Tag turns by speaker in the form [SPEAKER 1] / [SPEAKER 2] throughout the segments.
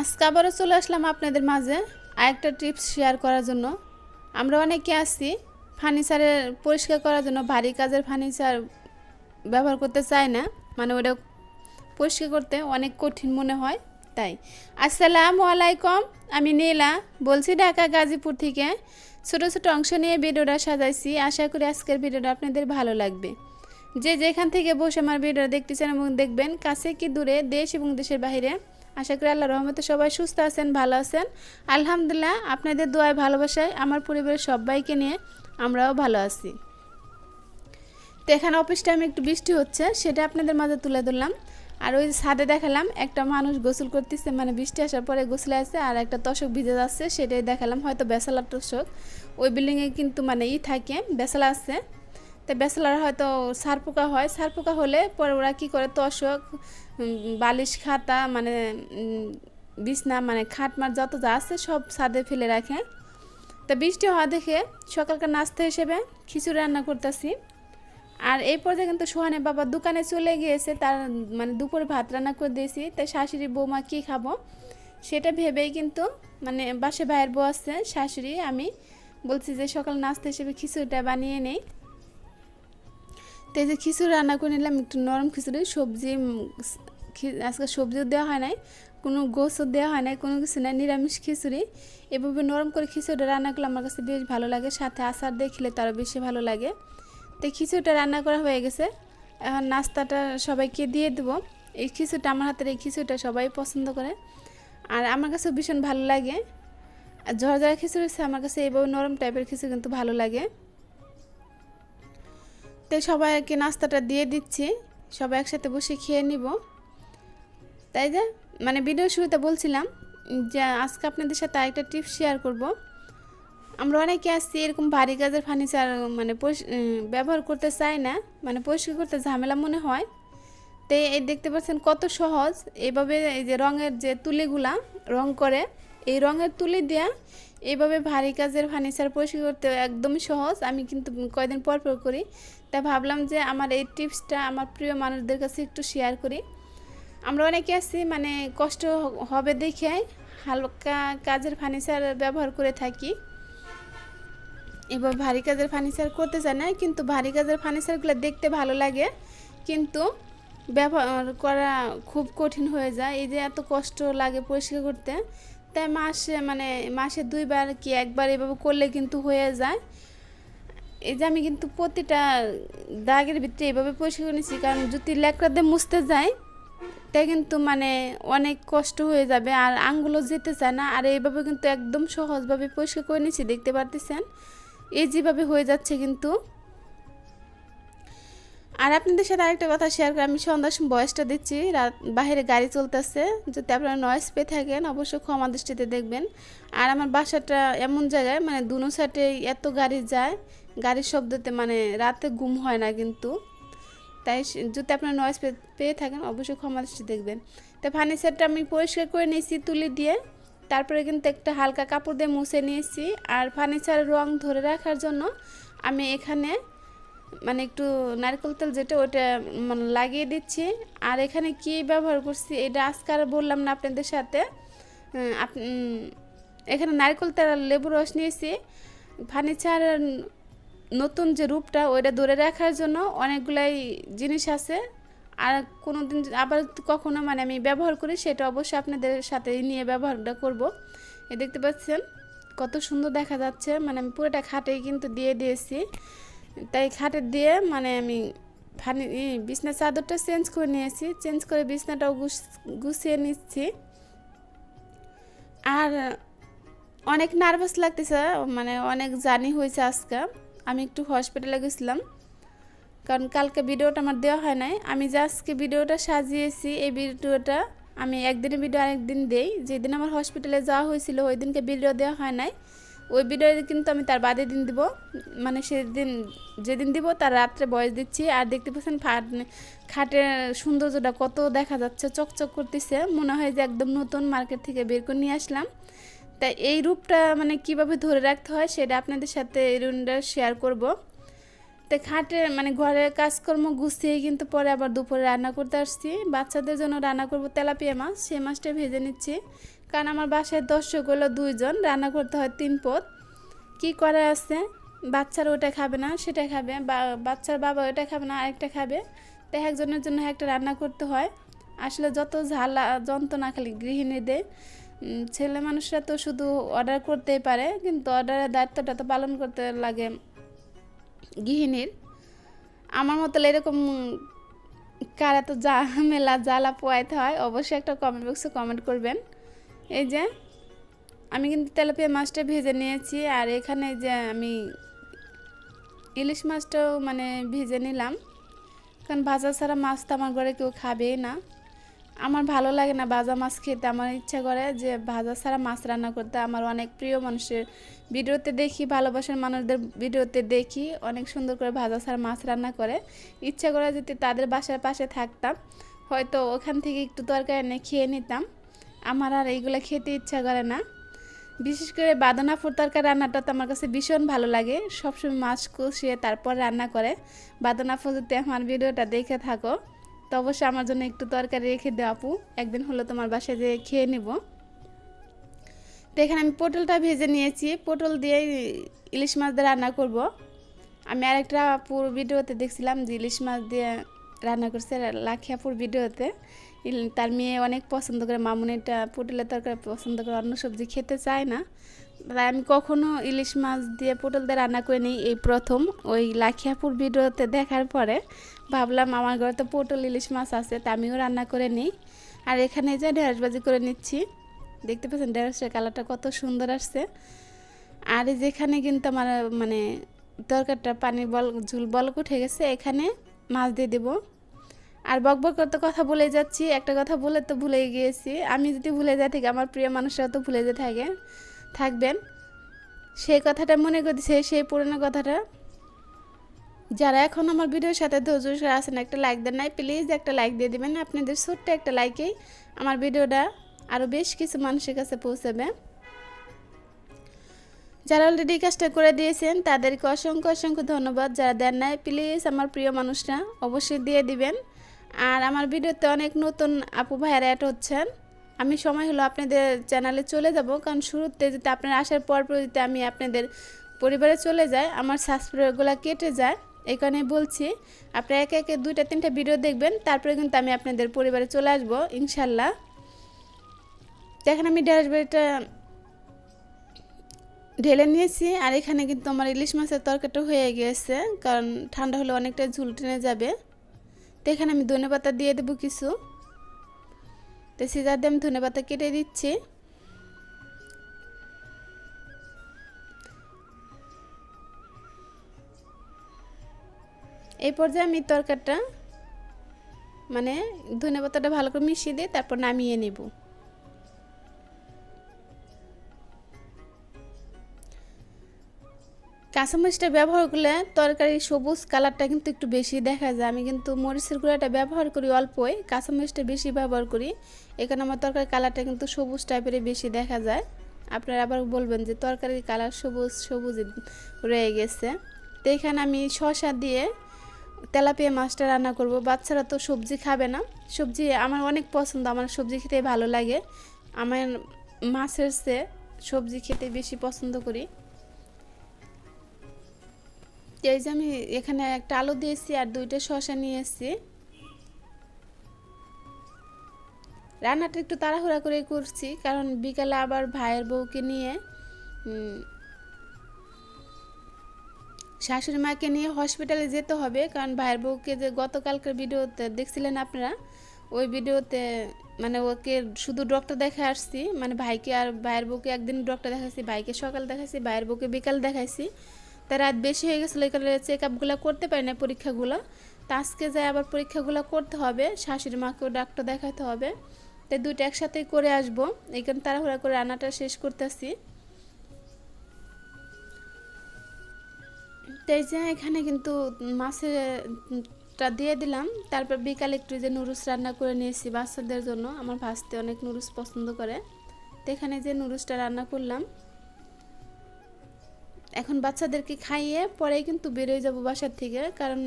[SPEAKER 1] আজকে আবারও চলে আসলাম আপনাদের মাঝে আরেকটা টিপস শেয়ার করার জন্য। আমরা অনেকে আসছি ফার্নিচারের পরিষ্কার করার জন্য, ভারী কাজের ফার্নিচার ব্যবহার করতে চাই না মানে ওটা পরিষ্কার করতে অনেক কঠিন মনে হয়, তাই। আসসালামু আলাইকুম, আমি নীলা, বলছি ঢাকা গাজীপুর থেকে। ছোট ছোট অংশ নিয়ে ভিডিওটা সাজাইছি, আশা করি আজকের ভিডিওটা আপনাদের ভালো লাগবে। যে যেখান থেকে বসে আমার ভিডিওটা দেখতেছেন এবং দেখবেন, কাছে কি দূরে দেশ এবং দেশের বাইরে আশা করি আল্লাহ রহমতে সবাই সুস্থ আছেন, ভালো আছেন। আলহামদুলিল্লাহ, আপনাদের দোয়ায় ভালোবাসায় আমার পরিবারের সবাইকে নিয়ে আমরাও ভালো আছি। তো এখানে অফিস টাইমে একটু বৃষ্টি হচ্ছে, সেটা আপনাদের মাঝে তুলে ধরলাম। আর ওই ছাদে দেখালাম, একটা মানুষ গোসল করতেছে মানে বৃষ্টি আসার পরে গোসলে আছে, আর একটা তশক ভিজে যাচ্ছে, সেটাই দেখালাম, হয়তো বেসালার তশক ওই বিল্ডিংয়ে কিন্তু মানে ই থাকে, বেসালা আছে। তো বেসালার হয়তো সার পোকা হয়। সার পোকা হলে পরে ওরা কী করে? উম, বালিশ খাতা মানে বিছনা মানে খাটমার যত যা আছে সব ছাদে ফেলে রাখে। তো বৃষ্টি হওয়া দেখে সকালকার নাস্তা হিসেবে খিচুড়ি রান্না করতেছি। আর এই পর্যায়ে কিন্তু সোহানের বাবা দোকানে চলে গিয়েছে তার মানে দুপুরে ভাত রান্না করে দিয়েছি। তাই শাশুড়ি বৌমা কী খাব? সেটা ভেবেই কিন্তু মানে বাসে ভাইয়ের বউ আছে শাশুড়ি আমি বলছি যে সকাল নাস্তা হিসেবে খিচুড়িটা বানিয়ে নেই। তো এই যে খিচুড়ি রান্না করে নিলাম, একটু নরম খিচুড়ি, সবজি আজকে সবজিও দেওয়া হয় নাই, কোনো গোসও দেওয়া হয় নাই, কোনো কিছু নাই, নিরামিষ খিচুড়ি। এভাবে নরম করে খিচুড়িটা রান্না করলে আমার কাছে বেশ ভালো লাগে, সাথে আচার দিয়ে খেলে তারও বেশি ভালো লাগে। তো খিচুড়িটা রান্না করা হয়ে গেছে, এখন নাস্তাটা সবাইকে দিয়ে দেবো। এই খিচুড়িটা আমার হাতের, এই খিচুড়িটা সবাই পছন্দ করে, আর আমার কাছে ভীষণ ভালো লাগে। আর ঝরঝরা খিচুড়ি হচ্ছে, আমার কাছে এইভাবে নরম টাইপের খিচুড়ি কিন্তু ভালো লাগে। তো সবাইকে নাস্তাটা দিয়ে দিচ্ছি। সবাই একসাথে বসে খেয়ে নিব। তাই যে মানে ভিডিও শুরুতে বলছিলাম যে, আজকে আপনাদের সাথে আরেকটা টিপস শেয়ার করব। আমরা অনেকে আসছি এরকম ভারী কাজের ফার্নিচার মানে ব্যবহার করতে চাই না মানে পরিষ্কার করতে ঝামেলা মনে হয়। তো এই দেখতে পাচ্ছেন কত সহজ। এইভাবে এই যে রঙের যে তুলিগুলা রং করে, এই রঙের তুলি দেয়া এইভাবে ভারী কাজের ফার্নিচার পরিষ্কার করতে একদমই সহজ। আমি কিন্তু কয়দিন পর পর করি। তা ভাবলাম যে আমার এই টিপসটা আমার প্রিয় মানুষদের কাছে একটু শেয়ার করি। আমরা অনেকে আছি মানে কষ্ট হবে দেখে হালকা কাজের ফার্নিচার ব্যবহার করে থাকি। এবার ভারী কাজের ফার্নিচার করতে চায় না, কিন্তু ভারী কাজের ফার্নিচারগুলো দেখতে ভালো লাগে, কিন্তু ব্যবহার করা খুব কঠিন হয়ে যায়। এই যে এত কষ্ট লাগে পরিষ্কার করতে, তাই মাসে মানে মাসে দুইবার কি একবার এভাবে করলে কিন্তু হয়ে যায়। এই যে আমি কিন্তু প্রতিটা দাগের ভিতরে এইভাবে পরিষ্কার করে নিচ্ছি কারণ যদি ল্যাকড়া দিয়ে মুছতে যায় তাই কিন্তু মানে অনেক কষ্ট হয়ে যাবে আর আঙ্গুলও যেতে চায় না। আর এইভাবে কিন্তু একদম সহজভাবে পরিষ্কার করে নিচ্ছি দেখতে পারতেছেন? এই যেভাবে হয়ে যাচ্ছে কিন্তু। আর আপনাদের সাথে আরেকটা কথা শেয়ার করে, আমি সন্ধ্যার সময় বয়সটা দিচ্ছি, রাত বাইরে গাড়ি চলতেছে, যদি আপনারা নয়েস পেয়ে থাকেন, অবশ্যই ক্ষমা দৃষ্টিতে দেখবেন। আর আমার বাসাটা এমন জায়গায় মানে দুনো সাইডে এত গাড়ি যায় গাড়ির শব্দতে মানে রাতে ঘুম হয় না কিন্তু। তাই যদি আপনার নয়েজ পেয়ে থাকেন, অবশ্যই ক্ষমা দৃষ্টি দেখবেন। তো ফার্নিচারটা আমি পরিষ্কার করে নিয়েছি তুলি দিয়ে। তারপরে কিন্তু একটা হালকা কাপড় দিয়ে মুছে নিয়েছি। আর ফার্নিচারের রং ধরে রাখার জন্য আমি এখানে মানে একটু নারকেল তেল যেটা ওটা মানে লাগিয়ে দিচ্ছি। আর এখানে কি ব্যবহার করছি এটা আজকে আর বললাম না আপনাদের সাথে। এখানে নারকেল তেল লেবু রস নিয়েছি। ফার্নিচার নতুন যে রূপটা ওইটা ধরে রাখার জন্য অনেকগুলাই জিনিস আছে। আর কোনো দিন আবার কখনো মানে আমি ব্যবহার করি সেটা অবশ্যই আপনাদের সাথে নিয়ে ব্যবহারটা করব। এ দেখতে পাচ্ছেন কত সুন্দর দেখা যাচ্ছে। মানে আমি পুরোটা খাটেই কিন্তু দিয়ে দিয়েছি। তাই খাটে দিয়ে মানে আমি ফানি ই, বিছনার চাদরটা চেঞ্জ করে নিয়েছি। চেঞ্জ করে বিছনাটাও গুছ- গুছিয়ে নিচ্ছি। আর অনেক নার্ভাস লাগতেছে মানে অনেক জার্নি হয়েছে আজকে। আমি একটু হসপিটালে গেছিলাম। কারণ কালকে ভিডিওটা আমার দেওয়া হয় নাই। আমি যে আজকে ভিডিওটা সাজিয়েছি, এই ভিডিওটা আমি একদিনের ভিডিও আরেকদিন দেই। যেদিন আমার হসপিটালে যাওয়া হয়েছিল, ওই দিনকে ভিডিও দেওয়া হয় নাই। ওই ভিডিও কিন্তু আমি তার বাদে দিন দিব। মানে সেদিন, যেদিন দিব তার রাত্রে বয়স দিচ্ছি। আর দেখতে পাচ্ছেন খাটের সৌন্দর্যটা কত দেখা যাচ্ছে, চকচক করতেছে। মনে হয় যে একদম নতুন মার্কেট থেকে বের করে নিয়ে আসলাম। তাই এই রূপটা মানে কীভাবে ধরে রাখতে হয় সেটা আপনাদের সাথে এই রুমটা শেয়ার করব। তো খাটে মানে ঘরের কাজকর্ম গুছিয়ে কিন্তু পরে আবার দুপুরে রান্না করতে আসছি। বাচ্চাদের জন্য রান্না করব তেলাপিয়া মাছ সেই মাছটা ভেজে নিচ্ছি। কারণ আমার বাসায় দর্শক হলো দুইজন রান্না করতে হয় তিন পদ কী করে আছে? বাচ্চারা ওটা খাবে না সেটা খাবে। বা বাচ্চার বাবা ওটা খাবে না আরেকটা খাবে। তো একজনের জন্য একটা রান্না করতে হয়। আসলে যত ঝালা যন্ত্রণা খালি গৃহিণীদের। উম, ছেলে মানুষরা তো শুধু অর্ডার করতেই পারে, কিন্তু অর্ডারের দায়িত্বটা তো পালন করতে লাগে গৃহিণীর। আমার মতো এরকম কারা তো ঝামেলা জ্বালা পোয়াইতে হয়, অবশ্যই একটা কমেন্ট বক্সে কমেন্ট করবেন। এই যে, আমি কিন্তু তেলাপিয়া মাছটা ভেজে নিয়েছি, আর এখানে যে আমি ইলিশ মাছটাও মানে ভেজে নিলাম। কারণ ভাজা ছাড়া মাছ তো আমার ঘরে কেউ খাবেই না। আমার ভালো লাগে না ভাজা মাছ খেতে। আমার ইচ্ছা করে যে ভাজা ছাড়া মাছ রান্না করতে। আমার অনেক প্রিয় মানুষের ভিডিওতে দেখি, ভালোবাসার মানুষদের ভিডিওতে দেখি, অনেক সুন্দর করে ভাজা ছাড়া মাছ রান্না করে। ইচ্ছা করে যদি তাদের বাসার পাশে থাকতাম, হয়তো ওখান থেকে একটু তরকারি এনে খেয়ে নিতাম। আমার আর এইগুলো খেতে ইচ্ছা করে না। বিশেষ করে বাদনা তরকারি রান্নাটা তো আমার কাছে ভীষণ ভালো লাগে। সবসময় মাছ কষিয়ে তারপর রান্না করে। বাদনা ফুল আমার ভিডিওটা দেখে থাকো তো অবশ্যই আমার জন্য একটু তরকারি রেখে দেওয়া আপু। একদিন হলো তোমার বাসায় যেয়ে খেয়ে নিব। তো এখানে আমি পটলটা ভেজে নিয়েছি। পটল দিয়ে ইলিশ মাছ দিয়ে রান্না করব। আমি আরেকটা পুরো ভিডিওতে দেখছিলাম যে ইলিশ মাছ দিয়ে রান্না করছে লাখিয়াপুর ভিডিওতে। তার মেয়ে অনেক পছন্দ করে। মামুনিটা পটলের তরকারি পছন্দ করে। অন্য সবজি খেতে চায় না। আমি কখনো ইলিশ মাছ দিয়ে পটল দিয়ে রান্না করে নিই এই প্রথম। ওই লাখিয়াপুর ভিডিওতে দেখার পরে ভাবলাম আমার ঘরে তো পটল ইলিশ মাছ আছে, তা আমিও রান্না করে নিই। আর এখানে যে ঢেঁড়সবাজি করে নিচ্ছি, দেখতে পাচ্ছেন ঢেঁড়সের কালারটা কত সুন্দর আসছে। আর যেখানে কিন্তু আমার মানে তরকারিটা পানি বল, ঝুল বলক উঠে গেছে, এখানে মাছ দিয়ে দেবো। আর বক বক করতে কথা বলে যাচ্ছি, একটা কথা বলে তো ভুলে গিয়েছি। আমি যদি ভুলে যাই থাকি আমার প্রিয় মানুষরা তো ভুলে যেতে থাকে। থাকবেন। সেই কথাটা মনে করছে সেই পুরনো কথাটা। যারা এখন আমার ভিডিওর সাথে ধৈর্য আছেন, একটা লাইক দেন নাই প্লিজ একটা লাইক দিয়ে দিবেন। আপনাদের ছোট্ট একটা লাইকেই আমার ভিডিওটা আরও বেশ কিছু মানুষের কাছে পৌঁছাবে। যারা অলরেডি কাজটা করে দিয়েছেন, তাদেরকে অসংখ্য অসংখ্য ধন্যবাদ। যারা দেন নাই প্লিজ আমার প্রিয় মানুষরা, অবশ্যই দিয়ে দিবেন। আর আমার ভিডিওতে অনেক নতুন আপু ভাইয়ারা অ্যাড হচ্ছেন। আমি সময় হলো আপনাদের চ্যানেলে চলে যাব। কারণ শুরুতে যদি আপনারা আসার পর যদি আমি আপনাদের পরিবারে চলে যাই, আমার সাবস্ক্রাইবগুলো কেটে যায়। এই কারণে বলছি, আপনারা একে একে দুইটা, তিনটা ভিডিও দেখবেন, তারপরে কিন্তু আমি আপনাদের পরিবারে চলে আসব ইনশাল্লাহ দেখেন আমি ড্যাশবোর্ডটা ঢেলে নিয়েছি, আর এখানে কিন্তু আমার ইলিশ মাছের তরকারিটা হয়ে গিয়েছে, কারণ ঠান্ডা হলে অনেকটা ঝুল টেনে যাবে। তো এখানে আমি ধনে পাতা দিয়ে দেবো কিছু। তো সিজার দিয়ে আমি ধনে পাতা কেটে দিচ্ছি। এই পর্যায়ে আমি তরকারিটা মানে ধনে পাতাটা ভালো করে মিশিয়ে দিয়ে তারপর নামিয়ে নেব। কাঁচামরিচটা ব্যবহার করলে তরকারির সবুজ কালারটা কিন্তু একটু বেশি দেখা যায়। আমি কিন্তু মরিচের গুঁড়াটা ব্যবহার করি অল্পই কাঁচামরিচটা বেশি ব্যবহার করি। এখানে আমার তরকারির কালারটা কিন্তু সবুজ টাইপেরই বেশি দেখা যায়। আপনারা আবার বলবেন যে তরকারির কালার সবুজ সবুজ রয়ে গেছে। তো এখানে আমি শসা দিয়ে তেলাপিয়া মাছটা রান্না করব। বাচ্চারা তো সবজি খাবে না। সবজি আমার অনেক পছন্দ, আমার সবজি খেতে ভালো লাগে। আমার মাছের চেয়ে সবজি খেতে বেশি পছন্দ করি। এই যে আমি এখানে একটা আলু দিয়েছি আর দুইটা শসা নিয়ে এসেছি রান্নাটা একটু তাড়াহুড়া করে করছি, কারণ বিকালে আবার ভাইয়ের বউকে নিয়ে শাশুড়ি মাকে নিয়ে হসপিটালে যেতে হবে, কারণ ভাইয়ের বউকে যে গতকালকের ভিডিওতে, দেখছিলেন আপনারা? ওই ভিডিওতে মানে ওকে শুধু ডক্টর দেখে আসছি মানে ভাইকে আর ভাইয়ের বউকে একদিন ডক্টর দেখাইছি, ভাইকে সকাল দেখাইছি, ভাইয়ের বউকে বিকাল দেখাইছি। তা রাত বেশি হয়ে গেছিল, এই কারণে চেক আপগুলো করতে পারি না পরীক্ষাগুলো। তা আজকে যাই আবার পরীক্ষাগুলো করতে হবে, শাশুড়ি মাকেও ডাক্তার দেখাতে হবে। তাই দুইটা একসাথেই করে আসব, এই কারণে তাড়াহুড়া করে রান্নাটা শেষ করতেছি। তো এই যে এখানে কিন্তু মাছেরটা দিয়ে দিলাম, তারপর বিকালে একটু যে নুরুস রান্না করে নিয়েছি বাচ্চাদের জন্য, আমার ভাসতে অনেক নুরুস পছন্দ করে। তো এখানে যে নুডলসটা রান্না করলাম এখন বাচ্চাদেরকে খাইয়ে পরেই কিন্তু বেরোয় যাব বাসার থেকে। কারণ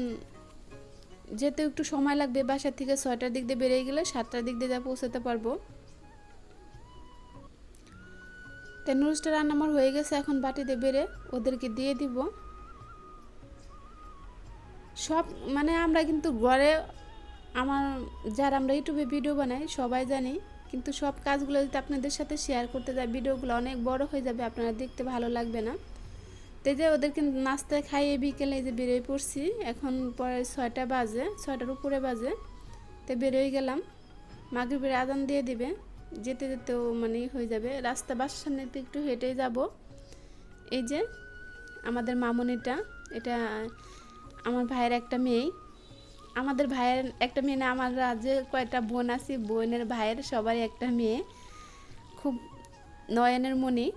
[SPEAKER 1] যেতে একটু সময় লাগবে বাসার থেকে ছয়টার দিক দিয়ে বেরিয়ে গেলে সাতটার দিক দিয়ে যা পৌঁছাতে পারব। তাই রান্না আমার হয়ে গেছে, এখন বাটিতে বেড়ে ওদেরকে দিয়ে দিব। সব মানে আমরা কিন্তু ঘরে আমার যারা আমরা ইউটিউবে ভিডিও বানাই সবাই জানি, কিন্তু সব কাজগুলো যদি আপনাদের সাথে শেয়ার করতে যাই, ভিডিওগুলো অনেক বড় হয়ে যাবে, আপনারা দেখতে ভালো লাগবে না। তো এই যে ওদেরকে নাস্তা খাইয়ে বিকেলে এই যে বেরোয় পড়ছি, এখন পরে ছয়টা বাজে, ছয়টার উপরে বাজে। তো বেরোয় গেলাম, মাগরিবের আদান দিয়ে দিবে, যেতে যেতেও মানে হয়ে যাবে। রাস্তা বাসার সামনে তো একটু হেঁটে যাব। এই যে আমাদের মামনিটা, এটা আমার ভাইয়ের একটা মেয়ে। আমাদের ভাইয়ের একটা মেয়ে না, আমার রাজ্যে কয়েকটা বোন আছে, বোনের ভাইয়ের সবারই একটা মেয়ে। খুব নয়নের মণি।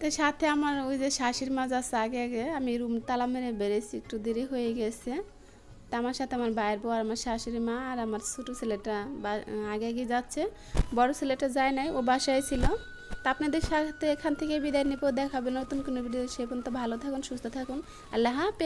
[SPEAKER 1] তো সাথে আমার ওই যে শাশির মাছ আছে আগে আগে, আমি রুম তালা মেরে বেড়েছি একটু দেরি হয়ে গেছে। তা আমার সাথে আমার ভাইয়ের বউ আর আমার শাশুড়ি মা আর আমার ছোটো ছেলেটা আগে আগে যাচ্ছে। বড় ছেলেটা যায় নাই, ও বাসায় ছিল। তা আপনাদের সাথে এখান থেকে বিদায় নিব, দেখাবে নতুন কোনো ভিডিও সে পর্যন্ত ভালো থাকুন, সুস্থ থাকুন। আল্লাহ হাফেজ।